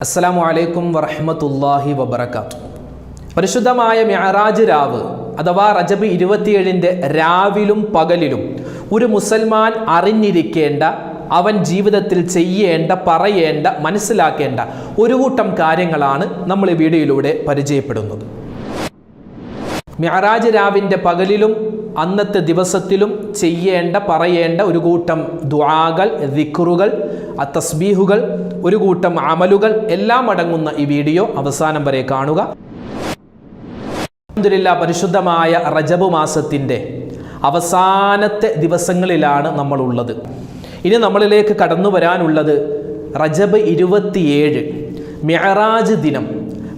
അസ്സലാമു അലൈക്കും വറഹ്മത്തുള്ളാഹി വബർക്കാത്തു പരിശുദ്ധമായ മിഅറാജ് രാവ് അഥവാ റജബ് ഇരുപത്തിയേഴിന്റെ രാവിലും പകലിലും ഒരു മുസൽമാൻ അറിഞ്ഞിരിക്കേണ്ട അവൻ ജീവിതത്തിൽ ചെയ്യേണ്ട പറയേണ്ട മനസ്സിലാക്കേണ്ട ഒരു കൂട്ടം കാര്യങ്ങളാണ് നമ്മൾ ഈ വീഡിയോയിലൂടെ പരിചയപ്പെടുന്നത്. മിഅറാജ് രാവിന്റെ പകലിലും അന്നത്തെ ദിവസത്തിലും ചെയ്യേണ്ട പറയേണ്ട ഒരു കൂട്ടം ദ്വാകൾ ദിക്റുകൾ തസ്ബീഹുകൾ ഒരു കൂട്ടം അമലുകൾ എല്ലാം അടങ്ങുന്ന ഈ വീഡിയോ അവസാനം വരെ കാണുക. അൽഹംദുലില്ലാ പരിശുദ്ധമായ റജബ് മാസത്തിന്റെ അവസാനത്തെ ദിവസങ്ങളിലാണ് നമ്മളുള്ളത്. ഇനി നമ്മളിലേക്ക് കടന്നു വരാനുള്ളത് റജബ് ഇരുപത്തിയേഴ് മെഹറാജ് ദിനം.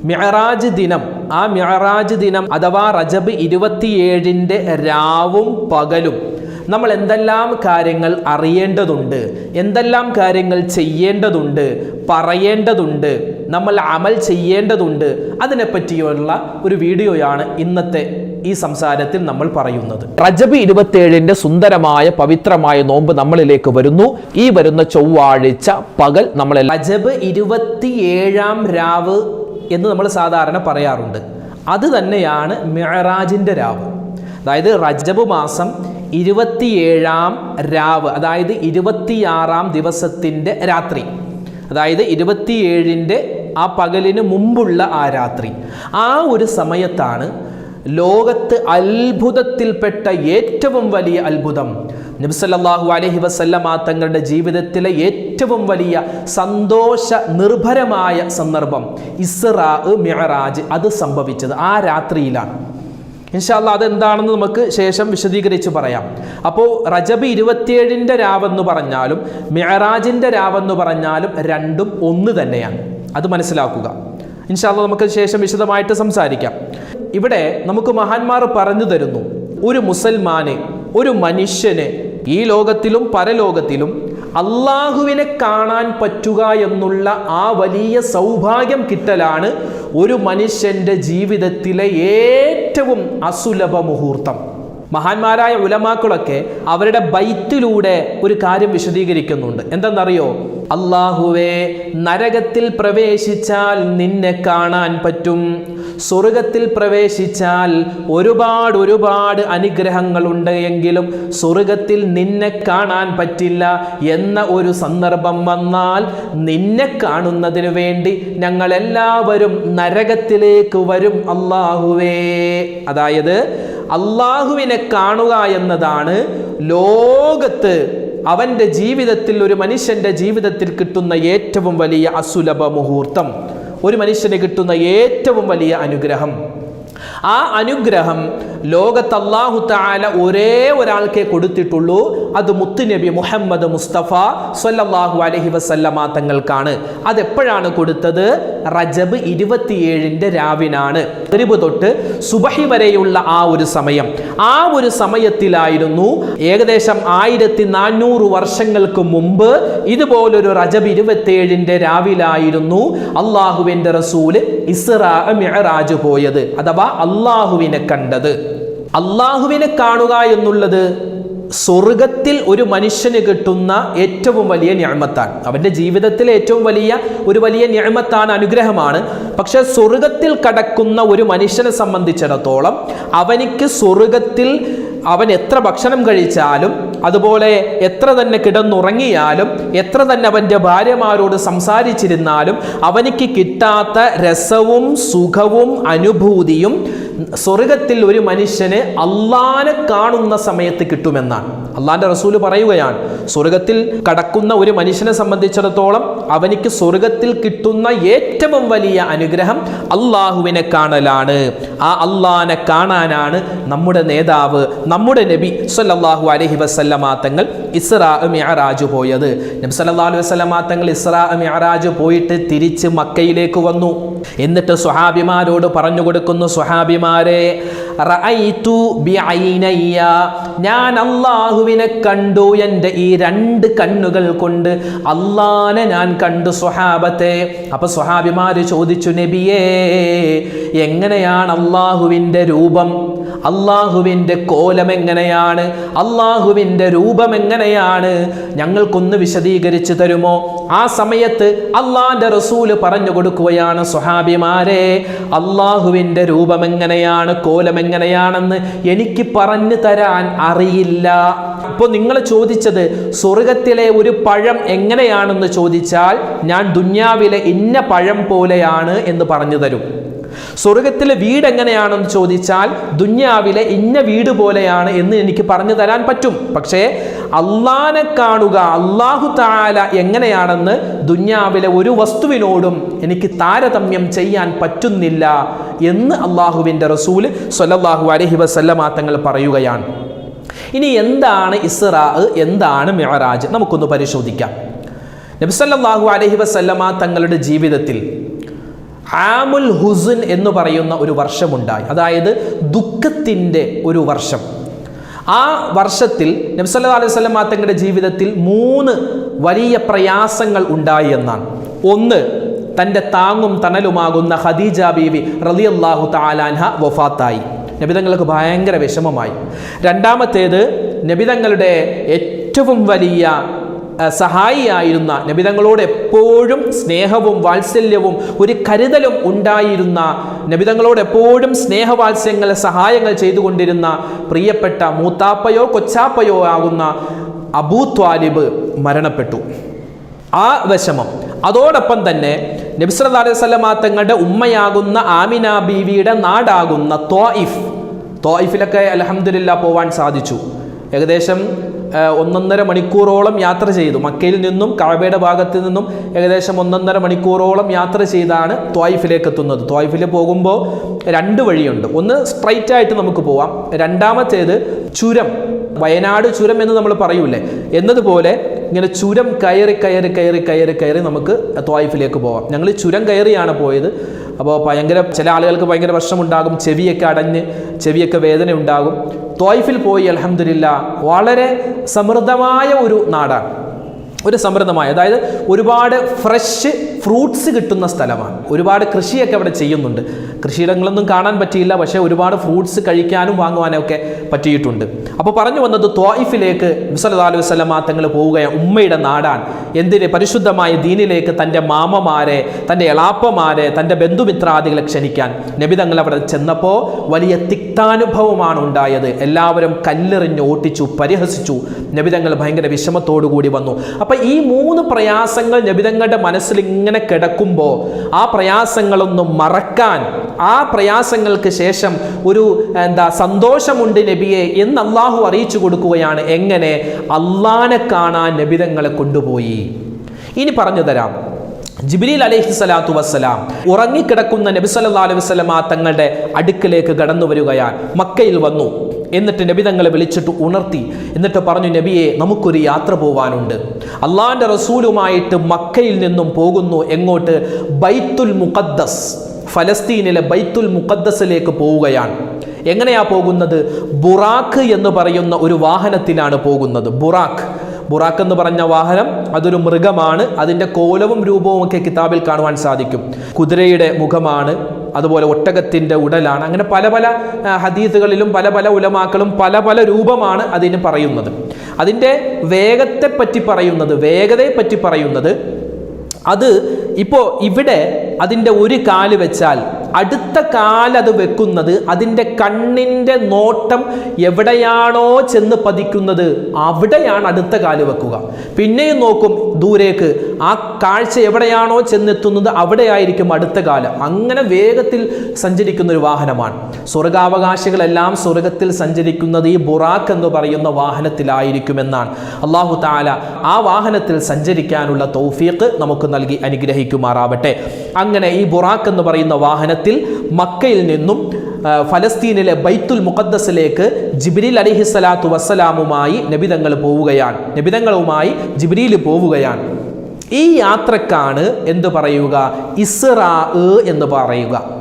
മെഹറാജ് ദിനം ആ മെഹറാജ് ദിനം അഥവാ റജബ് ഇരുപത്തിയേഴിന്റെ രാവും പകലും നമ്മൾ എന്തെല്ലാം കാര്യങ്ങൾ അറിയേണ്ടതുണ്ട് എന്തെല്ലാം കാര്യങ്ങൾ ചെയ്യേണ്ടതുണ്ട് പറയേണ്ടതുണ്ട് നമ്മൾ അമൽ ചെയ്യേണ്ടതുണ്ട് അതിനെപ്പറ്റിയുള്ള ഒരു വീഡിയോയാണ് ഇന്നത്തെ ഈ സംസാരത്തിൽ നമ്മൾ പറയുന്നത്. റജബ് ഇരുപത്തിയേഴിന്റെ സുന്ദരമായ പവിത്രമായ നോമ്പ് നമ്മളിലേക്ക് വരുന്നു. ഈ വരുന്ന ചൊവ്വാഴ്ച പകൽ നമ്മൾ റജബ് ഇരുപത്തിയേഴാം രാവ് എന്ന് നമ്മൾ സാധാരണ പറയാറുണ്ട്. അത് തന്നെയാണ് മിഅറാജിന്റെ രാവ്. അതായത് റജബ് മാസം ഇരുപത്തിയേഴാം രാവ് അതായത് ഇരുപത്തിയാറാം ദിവസത്തിന്റെ രാത്രി. അതായത് ഇരുപത്തിയേഴിന്റെ ആ പകലിന് മുമ്പുള്ള ആ രാത്രി. ആ ഒരു സമയത്താണ് ലോകത്ത് അത്ഭുതത്തിൽപ്പെട്ട ഏറ്റവും വലിയ അത്ഭുതം. നബ്സല്ലാഹു അലഹി വസല്ലമ തങ്ങളുടെ ജീവിതത്തിലെ ഏറ്റവും വലിയ സന്തോഷ നിർഭരമായ സന്ദർഭം ഇസ്രാ മിഹറാജ് അത് സംഭവിച്ചത് ആ രാത്രിയിലാണ്. ഇൻഷാല്ല അതെന്താണെന്ന് നമുക്ക് ശേഷം വിശദീകരിച്ച് പറയാം. അപ്പോൾ റജബ് ഇരുപത്തിയേഴിന്റെ രാവെന്ന് പറഞ്ഞാലും മെഹറാജിന്റെ രാവെന്ന് പറഞ്ഞാലും രണ്ടും ഒന്ന് തന്നെയാണ്. അത് മനസ്സിലാക്കുക. ഇൻഷാല്ല നമുക്ക് ശേഷം വിശദമായിട്ട് സംസാരിക്കാം. ഇവിടെ നമുക്ക് മഹാന്മാർ പറഞ്ഞു തരുന്നു ഒരു മുസൽമാന് ഒരു മനുഷ്യന് ഈ ലോകത്തിലും പരലോകത്തിലും അള്ളാഹുവിനെ കാണാൻ പറ്റുക എന്നുള്ള ആ വലിയ സൗഭാഗ്യം കിട്ടലാണ് ഒരു മനുഷ്യന്റെ ജീവിതത്തിലെ ഏറ്റവും അസുലഭ മുഹൂർത്തം. മഹാന്മാരായ ഉലമാക്കളൊക്കെ അവരുടെ ബൈത്തിലൂടെ ഒരു കാര്യം വിശദീകരിക്കുന്നുണ്ട്. എന്തെന്നറിയോ? അള്ളാഹുവേ നരകത്തിൽ പ്രവേശിച്ചാൽ നിന്നെ കാണാൻ പറ്റും. സ്വർഗത്തിൽ പ്രവേശിച്ചാൽ ഒരുപാട് ഒരുപാട് അനുഗ്രഹങ്ങളുണ്ട് എങ്കിലും സ്വർഗത്തിൽ നിന്നെ കാണാൻ പറ്റില്ല എന്ന ഒരു സന്ദർഭം വന്നാൽ നിന്നെ കാണുന്നതിന് വേണ്ടി ഞങ്ങളെല്ലാവരും നരകത്തിലേക്ക് വരും അള്ളാഹുവേ അതായത് അള്ളാഹുവിനെ കാണുക എന്നതാണ് ലോകത്ത് അവന്റെ ജീവിതത്തിൽ ഒരു മനുഷ്യന്റെ ജീവിതത്തിൽ കിട്ടുന്ന ഏറ്റവും വലിയ അസുലഭ മുഹൂർത്തം. ഒരു മനുഷ്യന് കിട്ടുന്ന ഏറ്റവും വലിയ അനുഗ്രഹം. ആ അനുഗ്രഹം ലോകത്ത് അള്ളാഹു താല ഒരേ ഒരാൾക്കേ കൊടുത്തിട്ടുള്ളൂ. അത് മുത്തുനബി മുഹമ്മദ് മുസ്തഫ സല്ലല്ലാഹു അലഹി വസല്ലമ തങ്ങൾക്കാണ്. അതെപ്പോഴാണ് കൊടുത്തത്? റജബ് ഇരുപത്തിയേഴിന്റെ രാവിനാണ്. തെരുവ് തൊട്ട് സുബഹി വരെയുള്ള ആ ഒരു സമയം. ആ ഒരു സമയത്തിലായിരുന്നു ഏകദേശം ആയിരത്തി നാനൂറ് വർഷങ്ങൾക്ക് മുമ്പ് ഇതുപോലൊരു റജബ് ഇരുപത്തിയേഴിന്റെ രാവിലായിരുന്നു അള്ളാഹുവിന്റെ റസൂൽ ഇസ്രാ മിഅറാജ് പോയത്. അഥവാ അള്ളാഹുവിനെ കണ്ടത്. അള്ളാഹുവിനെ കാണുക എന്നുള്ളത് സ്വർഗത്തിൽ ഒരു മനുഷ്യന് കിട്ടുന്ന ഏറ്റവും വലിയ ഞാമത്താണ്. അവന്റെ ജീവിതത്തിലെ ഏറ്റവും വലിയ ഒരു വലിയ ഞാമത്താണ് അനുഗ്രഹമാണ്. പക്ഷേ സ്വർഗത്തിൽ കടക്കുന്ന ഒരു മനുഷ്യനെ സംബന്ധിച്ചിടത്തോളം അവനിക്ക് സ്വർഗത്തിൽ അവൻ എത്ര ഭക്ഷണം കഴിച്ചാലും അതുപോലെ എത്ര തന്നെ കിടന്നുറങ്ങിയാലും എത്ര തന്നെ അവന്റെ ഭാര്യമാരോട് സംസാരിച്ചിരുന്നാലും അവനിക്ക് കിട്ടാത്ത രസവും സുഖവും അനുഭൂതിയും സ്വർഗത്തിൽ ഒരു മനുഷ്യനെ അള്ളാനെ കാണുന്ന സമയത്ത് കിട്ടുമെന്നാണ്. അള്ളാന്റെ റസൂൽ പറയുകയാണ് സ്വർഗത്തിൽ കടക്കുന്ന ഒരു മനുഷ്യനെ സംബന്ധിച്ചിടത്തോളം അവനിക്ക് സ്വർഗത്തിൽ കിട്ടുന്ന ഏറ്റവും വലിയ അനുഗ്രഹം അള്ളാഹുവിനെ കാണലാണ്. ആ അള്ളാനെ കാണാനാണ് നമ്മുടെ നേതാവ് നമ്മുടെ നബി സല്ലാഹു അലഹി വസല്ലമ തങ്ങൾ ഇസ്രാ മിഅറാജ് പോയത്. നബി സല്ലാ അലൈഹി വസല്ലമ തങ്ങൾ ഇസ്രാ മിഅറാജ് പോയിട്ട് തിരിച്ച് മക്കയിലേക്ക് വന്നു. എന്നിട്ട് സ്വഹാബിമാരോട് പറഞ്ഞു കൊടുക്കുന്നു ബിഐനയ്യ ഞാൻ അള്ളാഹുവിനെ കണ്ടു. എന്റെ ഈ രണ്ട് കണ്ണുകൾ കൊണ്ട് അള്ളാനെ ഞാൻ കണ്ടു സ്വഹാബത്തെ. അപ്പൊ സ്വഹാബിമാര് ചോദിച്ചു നബിയേ എങ്ങനെയാണ് അള്ളാഹുവിന്റെ രൂപം? അള്ളാഹുവിന്റെ കോലം എങ്ങനെയാണ്? അള്ളാഹുവിന്റെ രൂപം എങ്ങനെയാണ്? ഞങ്ങൾക്കൊന്ന് വിശദീകരിച്ചു തരുമോ? ആ സമയത്ത് അള്ളാന്റെ റസൂൽ പറഞ്ഞു കൊടുക്കുകയാണ് സുഹാബിമാരെ എങ്ങനെയാണ് കോലം എങ്ങനെയാണെന്ന് എനിക്ക് പറഞ്ഞു തരാൻ അറിയില്ല. ഇപ്പോൾ നിങ്ങൾ ചോദിച്ചത് സ്വർഗത്തിലെ ഒരു പഴം എങ്ങനെയാണെന്ന് ചോദിച്ചാൽ ഞാൻ ദുന്യാവിലെ ഇന്ന പഴം പോലെയാണ് എന്ന് പറഞ്ഞു തരും. സ്വർഗത്തിലെ വീട് എങ്ങനെയാണെന്ന് ചോദിച്ചാൽ ദുന്യാവിലെ ഇന്ന വീട് പോലെയാണ് എന്ന് എനിക്ക് പറഞ്ഞു തരാൻ പറ്റും. പക്ഷേ അള്ളാനെ കാണുക അള്ളാഹു താല എങ്ങനെയാണെന്ന് ദുന്യാവിലെ ഒരു വസ്തുവിനോടും എനിക്ക് താരതമ്യം ചെയ്യാൻ പറ്റുന്നില്ല എന്ന് അള്ളാഹുവിന്റെ റസൂൽ സൊല്ലാഹു അലഹി വസല്ലമ തങ്ങൾ പറയുകയാണ്. ഇനി എന്താണ് ഇസ്രാ എന്താണ് മെഹറാജ് നമുക്കൊന്ന് പരിശോധിക്കാം. നബിസല്ലാഹു അലഹി വസല്ലമ തങ്ങളുടെ ജീവിതത്തിൽ ആമുൽ ഹുസുൻ എന്ന് പറയുന്ന ഒരു വർഷമുണ്ടായി. അതായത് ദുഃഖത്തിന്റെ ഒരു വർഷം. ആ വർഷത്തിൽ നബ്സല്ലാ അലൈഹി സ്വലം തങ്ങളുടെ ജീവിതത്തിൽ മൂന്ന് വലിയ പ്രയാസങ്ങൾ ഉണ്ടായി എന്നാണ്. ഒന്ന് തന്റെ താങ്ങും തണലുമാകുന്ന ഖദീജ ബീവി റളിയല്ലാഹു താലാൻഹ വഫാത്തായി. നബിതങ്ങൾക്ക് ഭയങ്കര വിഷമമായി. രണ്ടാമത്തേത് നബിതങ്ങളുടെ ഏറ്റവും വലിയ സഹായിയായിരുന്ന നബിതങ്ങളോട് എപ്പോഴും സ്നേഹവും വാത്സല്യവും ഒരു കരുതലും ഉണ്ടായിരുന്ന നബിതങ്ങളോട് എപ്പോഴും സ്നേഹവാത്സ്യങ്ങൾ സഹായങ്ങൾ ചെയ്തുകൊണ്ടിരുന്ന പ്രിയപ്പെട്ട മൂത്താപ്പയോ കൊച്ചാപ്പയോ ആകുന്ന അബൂ ത്വാലിബ് മരണപ്പെട്ടു. ആ വിഷമം. അതോടൊപ്പം തന്നെ നബിസ്വല്ലാ അലൈഹി തങ്ങളുടെ ഉമ്മയാകുന്ന ആമിന ബീവിയുടെ നാടാകുന്ന ത്വായിഫ് തോയിഫിലൊക്കെ അലഹമില്ല പോവാൻ സാധിച്ചു. ഏകദേശം ഒന്നൊന്നര മണിക്കൂറോളം യാത്ര ചെയ്തു. മക്കയിൽ നിന്നും കഴബയുടെ ഭാഗത്ത് നിന്നും ഏകദേശം ഒന്നൊന്നര മണിക്കൂറോളം യാത്ര ചെയ്താണ് ത്വായിഫിലേക്ക് എത്തുന്നത്. ത്വായിഫിൽ പോകുമ്പോൾ രണ്ട് വഴിയുണ്ട്. ഒന്ന് സ്ട്രൈറ്റ് ആയിട്ട് നമുക്ക് പോവാം. രണ്ടാമത്തേത് ചുരം. വയനാട് ചുരം എന്ന് നമ്മൾ പറയൂലേ? എന്നതുപോലെ ഇങ്ങനെ ചുരം കയറി കയറി കയറി കയറി കയറി നമുക്ക് ത്വായിഫിലേക്ക് പോവാം. ഞങ്ങൾ ചുരം കയറിയാണ് പോയത്. അപ്പോൾ ഭയങ്കര ചില ആളുകൾക്ക് ഭയങ്കര പ്രശ്നമുണ്ടാകും ചെവിയൊക്കെ അടഞ്ഞ് ചെവിയൊക്കെ വേദന ഉണ്ടാകും തോയ്ഫിൽ പോയി അലഹമില്ല വളരെ സമൃദ്ധമായ ഒരു നാടാണ്. ഒരു സമൃദ്ധമായ അതായത് ഒരുപാട് ഫ്രഷ് ഫ്രൂട്ട്സ് കിട്ടുന്ന സ്ഥലമാണ്. ഒരുപാട് കൃഷിയൊക്കെ അവിടെ ചെയ്യുന്നുണ്ട്. കൃഷിയിടങ്ങളൊന്നും കാണാൻ പറ്റിയില്ല പക്ഷേ ഒരുപാട് ഫ്രൂട്ട്സ് കഴിക്കാനും വാങ്ങുവാനും ഒക്കെ പറ്റിയിട്ടുണ്ട്. അപ്പോൾ പറഞ്ഞു വന്നത് ത്വായിഫിലേക്ക് മുസല്ലാ അലൈഹി തങ്ങൾ പോവുകയാണ്. ഉമ്മയുടെ നാടാണ്. എന്തിനെ? പരിശുദ്ധമായ ദീനിലേക്ക് തന്റെ മാമമാരെ തന്റെ എളാപ്പമാരെ തന്റെ ബന്ധുമിത്രാദികളെ ക്ഷണിക്കാൻ. നബി തങ്ങൾ അവിടെ ചെന്നപ്പോൾ വലിയ തിക്താനുഭവമാണ് ഉണ്ടായത്. എല്ലാവരും കല്ലെറിഞ്ഞ് ഓട്ടിച്ചു പരിഹസിച്ചു. നബിതങ്ങൾ ഭയങ്കര വിഷമത്തോടു കൂടി വന്നു. അപ്പം ഈ മൂന്ന് പ്രയാസങ്ങൾ നബിതങ്ങളുടെ മനസ്സിൽ ഇങ്ങനെ കിടക്കുമ്പോൾ ആ പ്രയാസങ്ങളൊന്നും മറക്കാൻ ആ പ്രയാസങ്ങൾക്ക് ശേഷം ഒരു എന്താ സന്തോഷമുണ്ട് നബിയെ എന്ന് അള്ളാഹു അറിയിച്ചു കൊടുക്കുകയാണ്. എങ്ങനെ? അള്ളാനെ കാണാൻ നബിതങ്ങളെ കൊണ്ടുപോയി. ഇനി പറഞ്ഞു തരാം. ജിബ്രീൽ അലൈഹി സ്വലാത്തു വസ്സലാം ഉറങ്ങിക്കിടക്കുന്ന നബി സല്ലല്ലാഹു അലൈഹി വസല്ലമ തങ്ങളുടെ അടുക്കിലേക്ക് കടന്നു വരികയാൽ മക്കയിൽ വന്നു. എന്നിട്ട് നബി തങ്ങളെ വിളിച്ചിട്ട് ഉണർത്തി. എന്നിട്ട് പറഞ്ഞു നബിയെ നമുക്കൊരു യാത്ര പോവാനുണ്ട്. അള്ളാഹിന്റെ റസൂലുമായിട്ട് മക്കയിൽ നിന്നും പോകുന്നു എങ്ങോട്ട്? ബൈത്തുൽ മുഖദ്ദസ്. ഫലസ്തീനിലെ ബൈത്തുൽ മുഖദ്ദസിലേക്ക് പോവുകയാണ്. എങ്ങനെയാ പോകുന്നത്? ബുറാഖ് എന്ന് പറയുന്ന ഒരു വാഹനത്തിലാണ് പോകുന്നത്. ബുറാഖ്. ബുറാഖ് എന്ന് പറഞ്ഞ വാഹനം അതൊരു മൃഗമാണ്. അതിന്റെ കോലവും രൂപവും ഒക്കെ കിതാബിൽ കാണുവാൻ സാധിക്കും. കുതിരയുടെ മുഖമാണ്. അതുപോലെ ഒട്ടകത്തിന്റെ ഉടലാണ്. അങ്ങനെ പല പല ഹദീസുകളിലും പല പല ഉലമാക്കളും പല പല രൂപമാണ് അതിന് പറയുന്നത്. അതിന്റെ വേഗത്തെ പറ്റി പറയുന്നത് വേഗതയെ പറ്റി പറയുന്നത് അത് ഇപ്പോൾ ഇവിടെ അതിന്റെ ഒരു കാൽ വെച്ചാൽ അടുത്ത കാലത് വെക്കുന്നത് അതിന്റെ കണ്ണിന്റെ നോട്ടം എവിടെയാണോ ചെന്ന് പതിക്കുന്നത് അവിടെയാണ് അടുത്ത കാൽ വെക്കുക. പിന്നെയും നോക്കും ദൂരേക്ക്. ആ കാഴ്ച എവിടെയാണോ ചെന്നെത്തുന്നത് അവിടെയായിരിക്കും അടുത്ത കാലം. അങ്ങനെ വേഗത്തിൽ സഞ്ചരിക്കുന്ന ഒരു വാഹനമാണ്. സ്വർഗാവകാശികളെല്ലാം സ്വർഗത്തിൽ സഞ്ചരിക്കുന്നത് ഈ ബുറാഖ് എന്ന് പറയുന്ന വാഹനത്തിലായിരിക്കുമെന്നാണ്. അള്ളാഹു താല ആ വാഹനത്തിൽ സഞ്ചരിക്കാനുള്ള തൗഫീഖ് നമുക്ക് നൽകി അനുഗ്രഹിക്കുമാറാവട്ടെ. അങ്ങനെ ഈ ബുറാഖ് എന്ന് പറയുന്ന വാഹനത്തിൽ മക്കയിൽ നിന്നും ഫലസ്തീനിലെ ബൈത്തുൽ മുഖദ്ദസിലേക്ക് ജിബ്രീൽ അലിഹി സ്വലാത്തു വസ്സലാമുമായി നബിതങ്ങൾ പോവുകയാണ്. നബിതങ്ങളുമായി ജിബ്രീൽ പോവുകയാണ്. ഈ യാത്രക്കാണ് എന്ത് പറയുക? ഇസ്റാ എന്ന് പറയുക.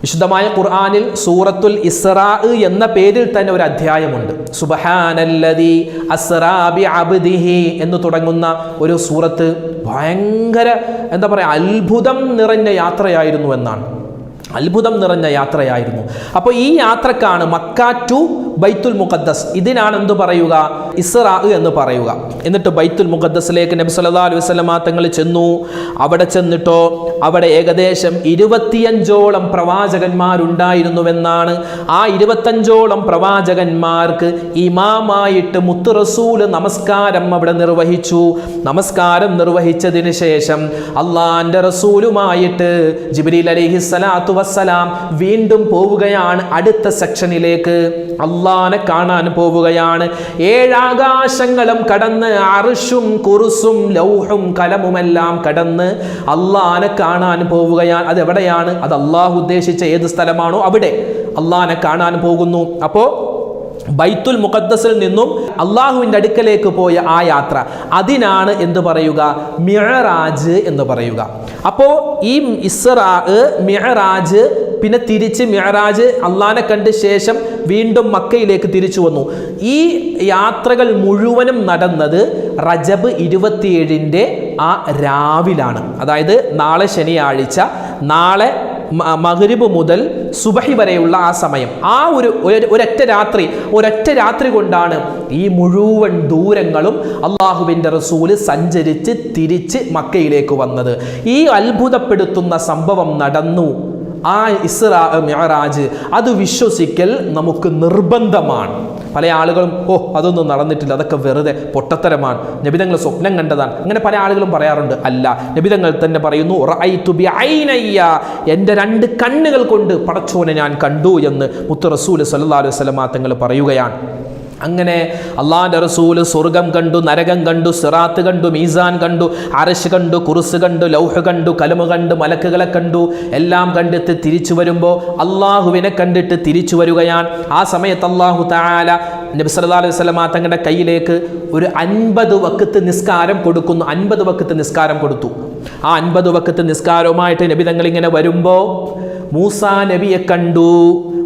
വിശുദ്ധമായ ഖുർആാനിൽ സൂറത്തുൽ ഇസ്റാ എന്ന പേരിൽ തന്നെ ഒരു അധ്യായമുണ്ട്. സുബഹാനല്ലതി അസ്റാ ബി അബ്ദിഹി എന്ന് തുടങ്ങുന്ന ഒരു സൂറത്ത് ഭയങ്കര എന്താ പറയുക അത്ഭുതം നിറഞ്ഞ യാത്രയായിരുന്നു എന്നാണ്. അത്ഭുതം നിറഞ്ഞ യാത്രയായിരുന്നു. അപ്പോൾ ഈ യാത്രക്കാണ് മക്ക ടു ബൈത്തുൽ മുഖദ്ദസ്. ഇതിനാണ് എന്ത് പറയുക? ഇസ്രാ എന്ന് പറയുക. എന്നിട്ട് ബൈത്തുൽ മുഖദ്ദസിലേക്ക് നബി സല്ലല്ലാഹു അലൈഹി വസല്ലമ തങ്ങൾ ചെന്നു. അവിടെ ചെന്നിട്ടോ അവിടെ ഏകദേശം ഇരുപത്തിയഞ്ചോളം പ്രവാചകന്മാരുണ്ടായിരുന്നുവെന്നാണ്. ആ ഇരുപത്തഞ്ചോളം പ്രവാചകന്മാർക്ക് ഇമാമായിട്ട് മുത്തു റസൂൽ നമസ്കാരം അവിടെ നിർവഹിച്ചു. നമസ്കാരം നിർവഹിച്ചതിന് ശേഷം അള്ളാന്റെ റസൂലുമായിട്ട് ജിബ്രീൽ അലൈഹി സ്വലാത്തു വസ്സലാം വീണ്ടും പോവുകയാണ് അടുത്ത സെക്ഷനിലേക്ക്. അള്ളാനെ കാണാൻ പോവുകയാണ്. ഏഴാകാശങ്ങളും കടന്ന് അറിഷും കുറുസും ലൗഹും കലമുമെല്ലാം കടന്ന് അള്ളാനെ കാണാൻ പോവുകയാണ്. അത് എവിടെയാണ്? അത് അള്ളാഹു ഉദ്ദേശിച്ച ഏത് സ്ഥലമാണോ അവിടെ. അള്ളാനെ കാണാൻ പോകുന്നു. അപ്പോൾ ബൈത്തുൽ മുഖദ്ദസിൽ നിന്നും അള്ളാഹുവിന്റെ അടുക്കലേക്ക് പോയ ആ യാത്ര. അതിനാണ് എന്ത് പറയുക? മിഴറാജ് എന്ന് പറയുക. അപ്പോൾ ഈ ഇസ്രാ മിഴറാജ് പിന്നെ തിരിച്ച് മിഹറാജ് അള്ളാനെ കണ്ട ശേഷം വീണ്ടും മക്കയിലേക്ക് തിരിച്ചു വന്നു. ഈ യാത്രകൾ മുഴുവനും നടന്നത് റജബ് ഇരുപത്തിയേഴിന്റെ ആ രാവിലാണ്. അതായത് നാളെ ശനിയാഴ്ച നാളെ മകരിബ് മുതൽ സുബഹി വരെയുള്ള ആ സമയം. ആ ഒരു- ഒരൊറ്റ രാത്രി ഒരൊറ്റ രാത്രി കൊണ്ടാണ് ഈ മുഴുവൻ ദൂരങ്ങളും അള്ളാഹുവിന്റെ റസൂൽ സഞ്ചരിച്ച് തിരിച്ച് മക്കയിലേക്ക് വന്നത്. ഈ അത്ഭുതപ്പെടുത്തുന്ന സംഭവം നടന്നു. ആ ഇസ്രാ മിഅറാജ് അത് വിശ്വസിക്കൽ നമുക്ക് നിർബന്ധമാണ്. പല ആളുകളും ഓ അതൊന്നും നടന്നിട്ടില്ല അതൊക്കെ വെറുതെ പൊട്ടത്തരമാണ്. നബിതങ്ങൾ സ്വപ്നം കണ്ടതാണ്. അങ്ങനെ പല ആളുകളും പറയാറുണ്ട് അല്ല നബിതങ്ങൾ തന്നെ പറയുന്നു എന്റെ രണ്ട് കണ്ണുകൾ കൊണ്ട് പടച്ചോനെ ഞാൻ കണ്ടു എന്ന് മുത്ത് റസൂൽ സല്ലല്ലാഹു അലൈഹി വസല്ലമ തങ്ങൾ പറയുകയാണ്. അങ്ങനെ അള്ളാന്റെ റസൂൽ സ്വർഗം കണ്ടു നരകം കണ്ടു സിറാത്ത് കണ്ടു മീസാൻ കണ്ടു അരശ് കണ്ടു കുറുസ് കണ്ടു ലൗഹ് കണ്ടു കലമ കണ്ടു മലക്കുകളെ കണ്ടു എല്ലാം കണ്ടിട്ട് തിരിച്ചു വരുമ്പോൾ അള്ളാഹുവിനെ കണ്ടിട്ട് തിരിച്ചു വരികയാണ്. ആ സമയത്ത് അള്ളാഹു താല നബി അലൈഹി വസല്ലമ തങ്ങളുടെ കയ്യിലേക്ക് ഒരു അൻപത് വക്കത്ത് നിസ്കാരം കൊടുക്കുന്നു. അൻപത് വക്കത്ത് നിസ്കാരം കൊടുത്തു. ആ അൻപത് വക്കത്ത് നിസ്കാരവുമായിട്ട് നബി തങ്ങൾ ഇങ്ങനെ വരുമ്പോൾ മൂസാ നബിയെ കണ്ടു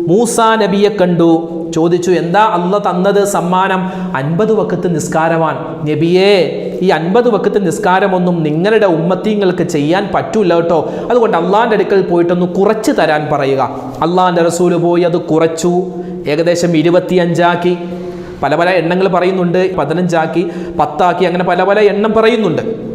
മൂസാ നബിയെ കണ്ടു. ചോദിച്ചു എന്താ അല്ല തന്നത് സമ്മാനം? അൻപത് വക്കത്ത് നിസ്കാരമാണ്. നബിയേ ഈ അൻപത് വക്കത്ത് നിസ്കാരമൊന്നും നിങ്ങളുടെ ഉമ്മത്തിങ്ങൾക്ക് ചെയ്യാൻ പറ്റൂല കേട്ടോ. അതുകൊണ്ട് അള്ളാന്റെ അടുക്കൽ പോയിട്ടൊന്ന് കുറച്ച് തരാൻ പറയുക. അള്ളാന്റെ റസൂൽ പോയി അത് കുറച്ചു. ഏകദേശം ഇരുപത്തിയഞ്ചാക്കി. പല പല എണ്ണങ്ങൾ പറയുന്നുണ്ട് പതിനഞ്ചാക്കി പത്താക്കി അങ്ങനെ പല പല എണ്ണം പറയുന്നുണ്ട്.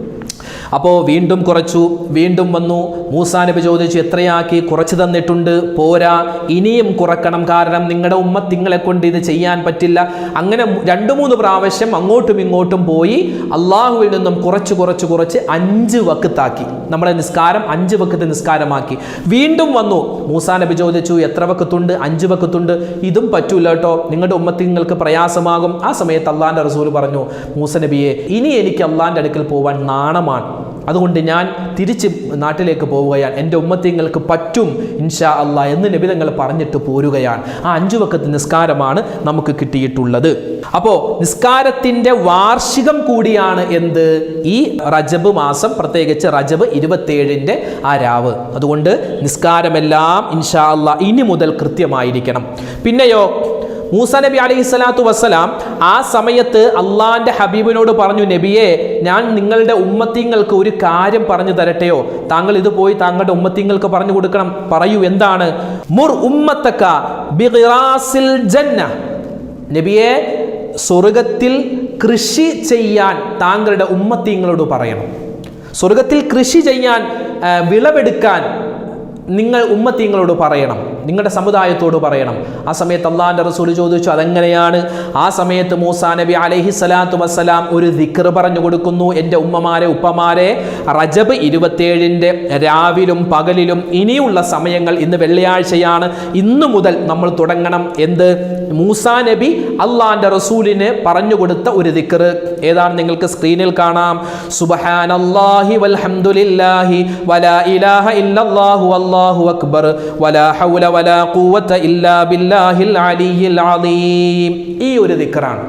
അപ്പോൾ വീണ്ടും കുറച്ചു വീണ്ടും വന്നു. മൂസാ നബി ചോദിച്ചു എത്രയാക്കി? കുറച്ച് തന്നിട്ടുണ്ട്. പോരാ. ഇനിയും കുറക്കണം. കാരണം നിങ്ങളുടെ ഉമ്മ ഉമ്മത്തിങ്ങളെ കൊണ്ട് ഇത് ചെയ്യാൻ പറ്റില്ല. അങ്ങനെ രണ്ടു മൂന്ന് പ്രാവശ്യം അങ്ങോട്ടും ഇങ്ങോട്ടും പോയി അള്ളാഹുവിൽ നിന്നും കുറച്ച് കുറച്ച് കുറച്ച് അഞ്ച് വക്കത്താക്കി നമ്മളെ നിസ്കാരം അഞ്ച് വക്കത്ത് നിസ്കാരമാക്കി. വീണ്ടും വന്നു. മൂസാ നബി ചോദിച്ചു എത്ര വക്കത്തുണ്ട് അഞ്ച് വക്കത്തുണ്ട് ഇതും പറ്റൂല കേട്ടോ. നിങ്ങളുടെ ഉമ്മത്തിങ്ങൾക്ക് പ്രയാസമാകും. ആ സമയത്ത് അള്ളാഹാന്റെ റസൂൽ പറഞ്ഞു മൂസ നബിയെ ഇനി എനിക്ക് അള്ളാഹാന്റെ അടുക്കൽ പോവാൻ നാണമാണ്. അതുകൊണ്ട് ഞാൻ തിരിച്ച് നാട്ടിലേക്ക് പോവുകയാണ്. എന്റെ ഉമ്മത്തിങ്ങൾക്ക് പറ്റും ഇൻഷാ അല്ല എന്ന് നിബിധങ്ങൾ പറഞ്ഞിട്ട് പോരുകയാണ്. ആ അഞ്ചു വക്കത്ത് നിസ്കാരമാണ് നമുക്ക് കിട്ടിയിട്ടുള്ളത്. അപ്പോൾ നിസ്കാരത്തിന്റെ വാർഷികം കൂടിയാണ് എന്ത്? ഈ റജബ് മാസം പ്രത്യേകിച്ച് റജബ് ഇരുപത്തേഴിന്റെ ആ രാവ്. അതുകൊണ്ട് നിസ്കാരമെല്ലാം ഇൻഷാ അല്ല ഇനി മുതൽ കൃത്യമായിരിക്കണം. പിന്നെയോ മൂസ നബി അലൈഹി സ്വലാത്തു വസ്സലാം ആ സമയത്ത് അള്ളാന്റെ ഹബീബിനോട് പറഞ്ഞു നബിയെ ഞാൻ നിങ്ങളുടെ ഉമ്മത്തിങ്ങൾക്ക് ഒരു കാര്യം പറഞ്ഞു തരട്ടെയോ? താങ്കൾ ഇത് പോയി താങ്കളുടെ ഉമ്മത്തിങ്ങൾക്ക് പറഞ്ഞു കൊടുക്കണം. പറയൂ എന്താണ്? മുർ ഉമ്മത്തക്ക ബിറാസിൽ ജന്ന. നബിയെ സ്വർഗത്തിൽ കൃഷി ചെയ്യാൻ താങ്കളുടെ ഉമ്മത്തിങ്ങളോട് പറയണം. സ്വർഗത്തിൽ കൃഷി ചെയ്യാൻ വിളവെടുക്കാൻ നിങ്ങൾ ഉമ്മത്തിങ്ങളോട് പറയണം. നിങ്ങളുടെ സമുദായത്തോട് പറയണം. ആ സമയത്ത് അള്ളാഹിന്റെ റസൂൽ ചോദിച്ചു അതെങ്ങനെയാണ്? ആ സമയത്ത് മൂസാ നബി അലഹി സ്വലാത്തു വസ്സലാം ഒരു ദിക്ർ പറഞ്ഞു കൊടുക്കുന്നു. എന്റെ ഉമ്മമാരെ ഉപ്പമാരെ റജബ് ഇരുപത്തേഴിന്റെ രാവിലും പകലിലും ഇനിയുള്ള സമയങ്ങൾ ഇന്ന് വെള്ളിയാഴ്ചയാണ്. ഇന്നു മുതൽ നമ്മൾ തുടങ്ങണം. എന്ത്? മൂസാ നബി അള്ളാഹിന്റെ റസൂലിന് പറഞ്ഞു കൊടുത്ത ഒരു ദിക്ർ. ഏതാണ് നിങ്ങൾക്ക് സ്ക്രീനിൽ കാണാം? സുബഹാനല്ലാഹി വൽഹംദുലില്ലാഹി വലാ ഇലാഹ ഇല്ലല്ലാഹു അല്ലാഹു അക്ബർ വലാ ഹൗല വലാ ഖുവത ഇല്ലാ ബില്ലാഹിൽ അലിയിൽ അലീം ഈ ഒരു ദിക്റാണ്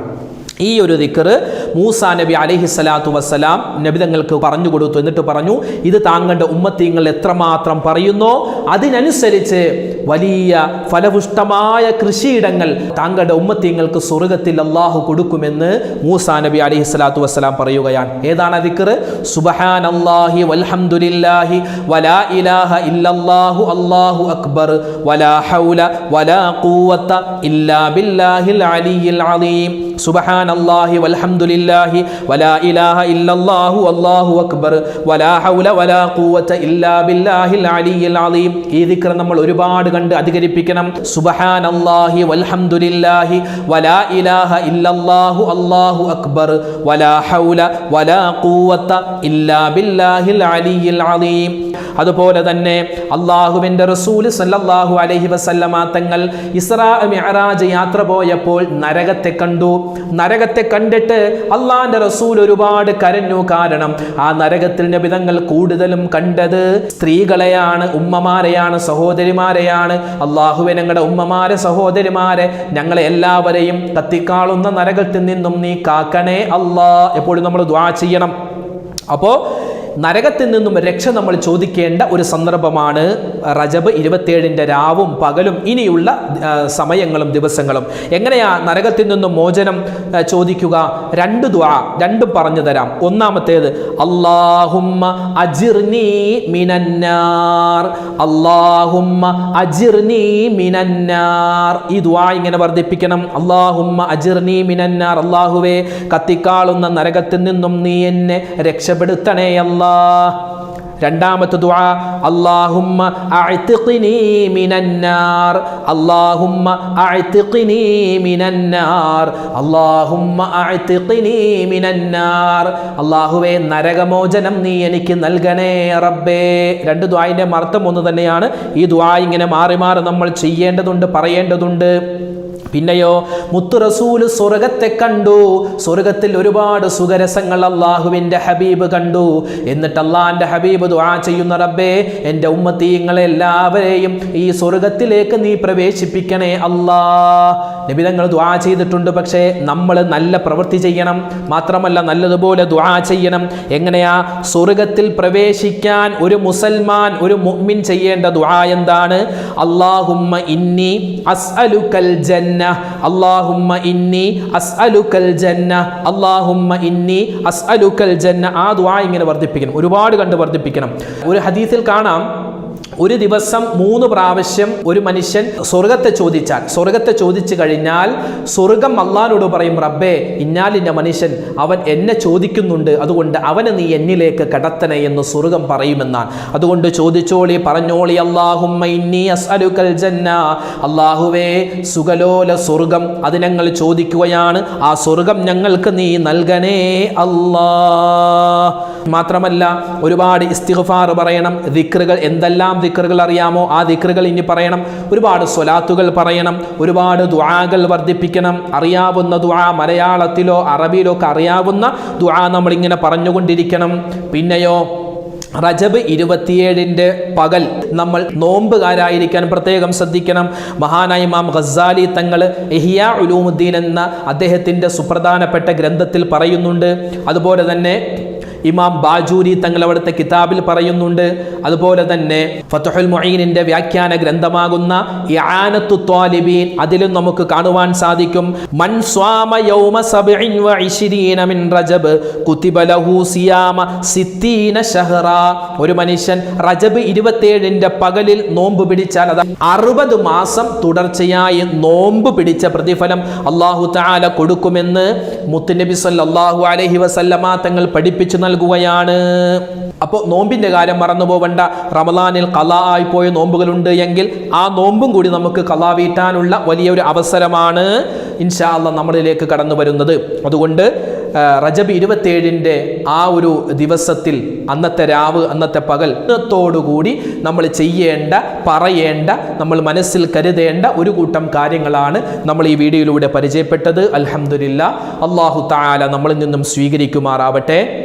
ഈ ഒരു ദിക്റ് മൂസാ നബി അലഹി സ്വലാത്തു വസ്സലാം നബി തങ്ങൾക്ക് പറഞ്ഞു കൊടുത്തു. എന്നിട്ട് പറഞ്ഞു ഇത് താങ്കളുടെ ഉമ്മത്തിങ്ങൾ എത്രമാത്രം പറയുന്നോ? അതിനനുസരിച്ച് വലിയ ഫലപുഷ്ടമായ കൃഷിയിടങ്ങൾ താങ്കളുടെ ഉമ്മത്തിങ്ങൾക്ക് സ്വർഗത്തിൽ അള്ളാഹു കൊടുക്കുമെന്ന് മൂസ നബി അലഹി സ്വലാത്തു വസ്സലാം പറയുകയാണ്. ഏതാണ് അതിക്കർ സുബഹാൻ അള്ളാഹി വൽഹംദുലില്ലാഹി വലാ ഇലാഹ ഇല്ലല്ലാഹു അല്ലാഹു അക്ബർ വലാ ഹൗല വലാ ഇല്ലാ ബില്ലാഹിൽ അലിയിൽ അലീം. സുബഹാൻ അള്ളാഹി വൽഹംദുലില്ലാഹി വലാ ഇലാഹ ഇല്ലല്ലാഹു അല്ലാഹു അക്ബർ വലാ ഹൗല വലാ ഖുവത ഇല്ലാ ബില്ലാഹിൽ അലിയിൽ അലീം. ഈ ദിക്ർ നമ്മൾ ഒരുപാട് കണ്ട് അധികരിപ്പിക്കണം. സുബ്ഹാനല്ലാഹി വൽഹംദുലില്ലാഹി വലാ ഇലാഹ ഇല്ലല്ലാഹു അല്ലാഹു അക്ബർ വലാ ഹൗല വലാ ഖുവത ഇല്ലാ ബില്ലാഹിൽ അലിയിൽ അലീം. അതുപോലെ തന്നെ അള്ളാഹുവിന്റെ റസൂൽ സല്ലല്ലാഹു അലൈഹി വസല്ലമ തങ്ങൾ ഇസ്രാ മിഅറാജ് യാത്ര പോയപ്പോൾ നരകത്തെ കണ്ടു. നരകത്തെ കണ്ടിട്ട് അള്ളാഹിന്റെ റസൂൽ ഒരുപാട് കരഞ്ഞു. കാരണം ആ നരകത്തിൽ നബിതങ്ങൾ കൂടുതലും കണ്ടത് സ്ത്രീകളെയാണ് ഉമ്മമാരെയാണ് സഹോദരിമാരെയാണ്. അള്ളാഹുവെ ഞങ്ങളുടെ ഉമ്മമാരെ സഹോദരിമാരെ ഞങ്ങളെ എല്ലാവരെയും കത്തിക്കാളുന്ന നരകത്തിൽ നിന്നും നീ കാക്കണേ അല്ലാ എപ്പോഴും നമ്മൾ ദ്വാ ചെയ്യണം. അപ്പോൾ നരകത്തിൽ നിന്നും രക്ഷ നമ്മൾ ചോദിക്കേണ്ട ഒരു സന്ദർഭമാണ് റജബ് ഇരുപത്തിയേഴിന്റെ രാവും പകലും ഇനിയുള്ള സമയങ്ങളും ദിവസങ്ങളും. എങ്ങനെയാ നരകത്തിൽ നിന്നും മോചനം ചോദിക്കുക? രണ്ട് ദ്വാ രണ്ടും പറഞ്ഞു തരാം. ഒന്നാമത്തേത് മിനന്നാർ. മിനന്നാർ. ഈ ഇങ്ങനെ വർദ്ധിപ്പിക്കണം. അള്ളാഹുമ്മ അജിർനി മിനന്നാർ. അള്ളാഹുവേ കത്തിക്കാളുന്ന നരകത്തിൽ നിന്നും നീ എന്നെ രക്ഷപ്പെടുത്തണേ അല്ലാ. രണ്ടാമത്തെ ദുആ അല്ലാഹുമ്മ അഇതിഖ്നി മിനന്നാർ അല്ലാഹുമ്മ അഇതിഖ്നി മിനന്നാർ അല്ലാഹുമ്മ അഇതിഖ്നി മിനന്നാർ അല്ലാഹുവേ നരകമോചനം നീ എനിക്ക് നൽകണേ റബ്ബേ. രണ്ട് ദുആയിന്റെ അർത്ഥം ഒന്ന് തന്നെയാണ്. ഈ ദുആ ഇങ്ങനെ മാറി മാറി നമ്മൾ ചെയ്യേണ്ടതുണ്ട് പറയേണ്ടതുണ്ട്. പിന്നെയോ മുത്തു റസൂൽ സ്വർഗത്തെ കണ്ടു. സ്വർഗത്തിൽ ഒരുപാട് സുഖരസങ്ങൾ അള്ളാഹുവിന്റെ ഹബീബ് കണ്ടു. എന്നിട്ട് അള്ളാഹിന്റെ ഹബീബ് ദുആ ചെയ്യുന്ന റബ്ബേ എന്റെ ഉമ്മത്തീങ്ങളെ എല്ലാവരെയും ഈ സ്വർഗത്തിലേക്ക് നീ പ്രവേശിപ്പിക്കണേ അല്ലാ. നിബിതങ്ങൾ ദ്വാ ചെയ്തിട്ടുണ്ട് പക്ഷേ നമ്മൾ നല്ല പ്രവൃത്തി ചെയ്യണം. മാത്രമല്ല നല്ലതുപോലെ ദ്വാ ചെയ്യണം. എങ്ങനെയാ? സ്വർഗത്തിൽ പ്രവേശിക്കാൻ ഒരു മുസൽമാൻ ഒരു മുഅ്മിൻ ചെയ്യേണ്ട ദ്വാ എന്താണ്? അള്ളാഹുമ്മ ഇന്നി അസ്അലുക്കൽ ജന്ന അല്ലാഹുമ്മ ഇന്നി അസ്അലുക്കൽ ജന്ന അള്ളാഹുമ്മ ഇന്നി അസ്അലുക്കൽ ജന്ന. ആ ദ്വാ ഇങ്ങനെ വർദ്ധിപ്പിക്കണം. ഒരുപാട് കണ്ട് വർദ്ധിപ്പിക്കണം. ഒരു ഹദീസിൽ കാണാം ഒരു ദിവസം മൂന്ന് പ്രാവശ്യം ഒരു മനുഷ്യൻ സ്വർഗത്തെ ചോദിച്ചാൽ സ്വർഗത്തെ ചോദിച്ചു കഴിഞ്ഞാൽ സ്വർഗം അള്ളാനോട് പറയും റബ്ബേ ഇന്നാലിന്റെ മനുഷ്യൻ അവൻ എന്നെ ചോദിക്കുന്നുണ്ട് അതുകൊണ്ട് അവനെ നീ എന്നിലേക്ക് കടത്തണേ എന്ന് സ്വർഗം പറയുമെന്നാണ്. അതുകൊണ്ട് ചോദിച്ചോളി പറഞ്ഞോളി ജന്ന അള്ളാഹുവേ സുഗലോല സ്വർഗം അത് ഞങ്ങൾ ചോദിക്കുകയാണ് ആ സ്വർഗം ഞങ്ങൾക്ക് നീ നൽകണേ അല്ലാ മാത്രമല്ല ഒരുപാട് ഇസ്തിഗ്ഫാർ പറയണം. ദിക്റുകൾ എന്തെല്ലാം ദിക്റുകൾ അറിയാമോ? ആ ദിക്റുകൾ ഇനി പറയണം. ഒരുപാട് സ്വലാത്തുകൾ പറയണം. ഒരുപാട് ദുആകൾ വർദ്ധിപ്പിക്കണം. അറിയാവുന്ന ദുആ മലയാളത്തിലോ അറബിയിലോ ഒക്കെ അറിയാവുന്ന ദുആ നമ്മളിങ്ങനെ പറഞ്ഞുകൊണ്ടിരിക്കണം. പിന്നെയോ റജബ് ഇരുപത്തിയേഴിന്റെ പകൽ നമ്മൾ നോമ്പുകാരായിരിക്കാൻ പ്രത്യേകം ശ്രദ്ധിക്കണം. മഹാനായ ഇമാം ഖസാലി തങ്ങൾ എഹിയ ഉലൂമുദ്ദീൻ എന്ന അദ്ദേഹത്തിന്റെ സുപ്രധാനപ്പെട്ട ഗ്രന്ഥത്തിൽ പറയുന്നുണ്ട്. അതുപോലെ തന്നെ ഇമാം ബാജൂരി തങ്ങൾ അവിടുത്തെ കിതാബിൽ പറയുന്നുണ്ട്. അതുപോലെ തന്നെ ഫത്തുഹുൽ മുഈനിന്റെ വ്യാഖ്യാന ഗ്രന്ഥമാകുന്ന ഇആനത്തു ത്വാലിബീൻ അതിലും നമുക്ക് കാണുവാൻ സാധിക്കും. മൻ സ്വാമ യൗമ സബഇൻ വ ഇശ്രീന മിൻ റജബ് കുതിബ ലഹു സിയാമ ഷഹറ. ഒരു മനുഷ്യൻ റജബ് ഇരുപത്തിയേഴിന്റെ പകലിൽ നോമ്പ് പിടിച്ചാൽ അത് അറുപത് മാസം തുടർച്ചയായി നോമ്പ് പിടിച്ച പ്രതിഫലം അള്ളാഹു താല കൊടുക്കുമെന്ന് മുത്തുനബി സല്ലാഹു അലഹി വസല്ലമ തങ്ങൾ പഠിപ്പിച്ചു നൽകുകയാണ്. അപ്പോൾ നോമ്പിന്റെ കാര്യം മറന്നു പോവണ്ട. റമദാനിൽ കലാ ആയിപ്പോയ പോയ നോമ്പുകളുണ്ട് എങ്കിൽ ആ നോമ്പും കൂടി നമുക്ക് കലാ വീട്ടാനുള്ള വലിയൊരു അവസരമാണ് ഇൻഷാ അല്ല നമ്മളിലേക്ക് കടന്നു വരുന്നത്. അതുകൊണ്ട് റജബ് ഇരുപത്തേഴിന്റെ ആ ഒരു ദിവസത്തിൽ അന്നത്തെ രാവ് അന്നത്തെ പകൽ കൂടി നമ്മൾ ചെയ്യേണ്ട പറയേണ്ട നമ്മൾ മനസ്സിൽ കരുതേണ്ട ഒരു കൂട്ടം കാര്യങ്ങളാണ് നമ്മൾ ഈ വീഡിയോയിലൂടെ പരിചയപ്പെട്ടത്. അൽഹംദുലില്ലാ. അള്ളാഹു താല നമ്മളിൽ നിന്നും സ്വീകരിക്കുമാറാവട്ടെ.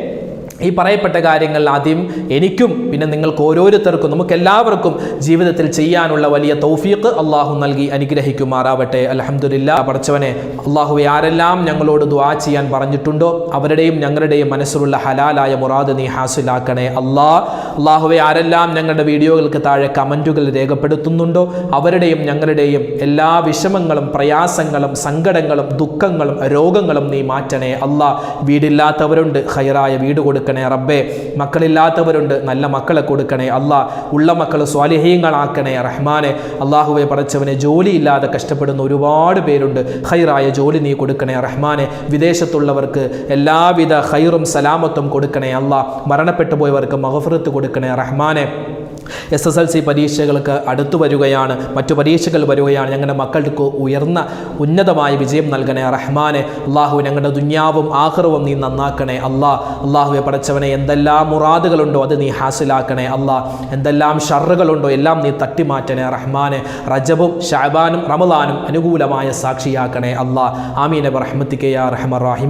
ഈ പറയപ്പെട്ട കാര്യങ്ങൾ ആദ്യം എനിക്കും പിന്നെ നിങ്ങൾക്ക് ഓരോരുത്തർക്കും നമുക്ക് എല്ലാവർക്കും ജീവിതത്തിൽ ചെയ്യാനുള്ള വലിയ തൗഫീഖ് അള്ളാഹു നൽകി അനുഗ്രഹിക്കുമാറാവട്ടെ. അലഹമുല്ല പഠിച്ചവനെ അള്ളാഹുവെ ആരെല്ലാം ഞങ്ങളോട് ദുആ ചെയ്യാൻ പറഞ്ഞിട്ടുണ്ടോ? അവരുടെയും ഞങ്ങളുടെയും മനസ്സിലുള്ള ഹലാലായ മുറാദ് നീ ഹാസിലാക്കണേ. അള്ളാ അള്ളാഹുവെ ആരെല്ലാം ഞങ്ങളുടെ വീഡിയോകൾക്ക് താഴെ കമന്റുകൾ രേഖപ്പെടുത്തുന്നുണ്ടോ? അവരുടെയും ഞങ്ങളുടെയും എല്ലാ വിഷമങ്ങളും പ്രയാസങ്ങളും സങ്കടങ്ങളും ദുഃഖങ്ങളും രോഗങ്ങളും നീ മാറ്റണേ. അള്ളാ വീടില്ലാത്തവരുണ്ട്. ഹൈറായ വീട് കൊടുക്കണേ റബ്ബേ. മക്കളില്ലാത്തവരുണ്ട് നല്ല മക്കളെ കൊടുക്കണേ. അള്ളാ ഉള്ള മക്കൾ സ്വാലിഹീങ്ങളാക്കണേ റഹ്മാനെ. അള്ളാഹുവെ പടച്ചവനെ ജോലിയില്ലാതെ കഷ്ടപ്പെടുന്ന ഒരുപാട് പേരുണ്ട്. ഹൈറായ ജോലി നീ കൊടുക്കണേ റഹ്മാനെ. വിദേശത്തുള്ളവർക്ക് എല്ലാവിധ ഹൈറും സലാമത്തും കൊടുക്കണേ അള്ളാ. മരണപ്പെട്ടു പോയവർക്ക് മഹഫറത്ത് കൊടുക്കണേ റഹ്മാനെ. എസ് എസ് എൽ സി പരീക്ഷകൾക്ക് അടുത്തു വരികയാണ്. മറ്റു പരീക്ഷകൾ വരികയാണ്. ഞങ്ങളുടെ മക്കൾക്ക് ഉയർന്ന ഉന്നതമായ വിജയം നൽകണേ റഹ്മാനെ. അള്ളാഹു ഞങ്ങളുടെ ദുന്യാവും ആഹ്റവും നീ നന്നാക്കണേ. അള്ളാ അള്ളാഹുവെ പടച്ചവനെ എന്തെല്ലാം മുറാദുകളുണ്ടോ അത് നീ ഹാസിലാക്കണേ. അള്ളാ എന്തെല്ലാം ഷറുകളുണ്ടോ എല്ലാം നീ തട്ടിമാറ്റണേ റഹ്മാനെ. റജബും ഷാബാനും റമദാനും അനുകൂലമായ സാക്ഷിയാക്കണേ. അള്ളാ ആമീനബ് റഹ്മത്തിക്കയാ റഹ്മ റാഹിം.